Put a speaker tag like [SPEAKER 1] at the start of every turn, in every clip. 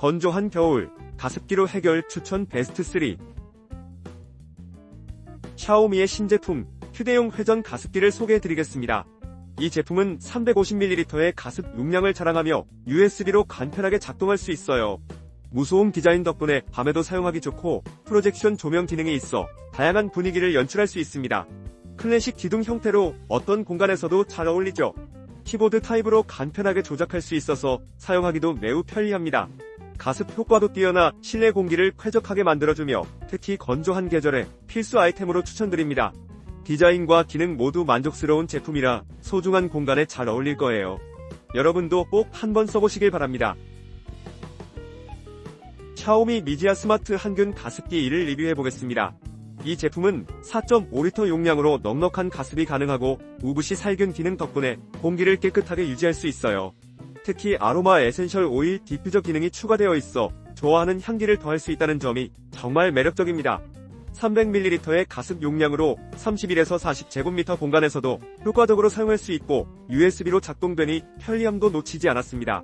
[SPEAKER 1] 건조한 겨울, 가습기로 해결 추천 베스트 3. 샤오미의 신제품, 휴대용 회전 가습기를 소개해드리겠습니다. 이 제품은 350ml의 가습 용량을 자랑하며 USB로 간편하게 작동할 수 있어요. 무소음 디자인 덕분에 밤에도 사용하기 좋고 프로젝션 조명 기능이 있어 다양한 분위기를 연출할 수 있습니다. 클래식 기둥 형태로 어떤 공간에서도 잘 어울리죠. 키보드 타입으로 간편하게 조작할 수 있어서 사용하기도 매우 편리합니다. 가습 효과도 뛰어나 실내 공기를 쾌적하게 만들어주며 특히 건조한 계절에 필수 아이템으로 추천드립니다. 디자인과 기능 모두 만족스러운 제품이라 소중한 공간에 잘 어울릴 거예요. 여러분도 꼭 한번 써보시길 바랍니다. 샤오미 미지아 스마트 한균 가습기 2를 리뷰해 보겠습니다. 이 제품은 4.5리터 용량으로 넉넉한 가습이 가능하고 우브시 살균 기능 덕분에 공기를 깨끗하게 유지할 수 있어요. 특히 아로마 에센셜 오일 디퓨저 기능이 추가되어 있어 좋아하는 향기를 더할 수 있다는 점이 정말 매력적입니다. 300ml의 가습 용량으로 31에서 40제곱미터 공간에서도 효과적으로 사용할 수 있고 USB로 작동되니 편리함도 놓치지 않았습니다.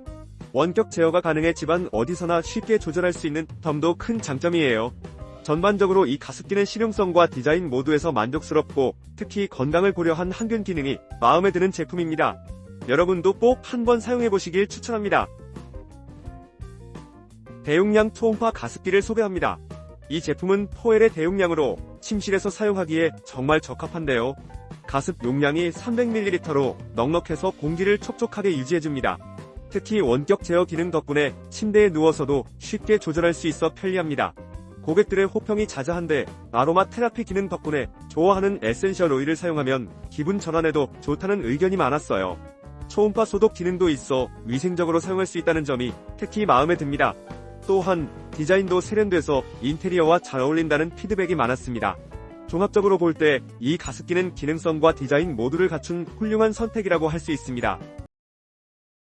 [SPEAKER 1] 원격 제어가 가능해 집안 어디서나 쉽게 조절할 수 있는 점도 큰 장점이에요. 전반적으로 이 가습기는 실용성과 디자인 모두에서 만족스럽고 특히 건강을 고려한 항균 기능이 마음에 드는 제품입니다. 여러분도 꼭 한번 사용해보시길 추천합니다. 대용량 초음파 가습기를 소개합니다. 이 제품은 포엘의 대용량으로 침실에서 사용하기에 정말 적합한데요. 가습 용량이 300ml로 넉넉해서 공기를 촉촉하게 유지해줍니다. 특히 원격 제어 기능 덕분에 침대에 누워서도 쉽게 조절할 수 있어 편리합니다. 고객들의 호평이 자자한데 아로마 테라피 기능 덕분에 좋아하는 에센셜 오일을 사용하면 기분 전환에도 좋다는 의견이 많았어요. 초음파 소독 기능도 있어 위생적으로 사용할 수 있다는 점이 특히 마음에 듭니다. 또한 디자인도 세련돼서 인테리어와 잘 어울린다는 피드백이 많았습니다. 종합적으로 볼 때 이 가습기는 기능성과 디자인 모두를 갖춘 훌륭한 선택이라고 할 수 있습니다.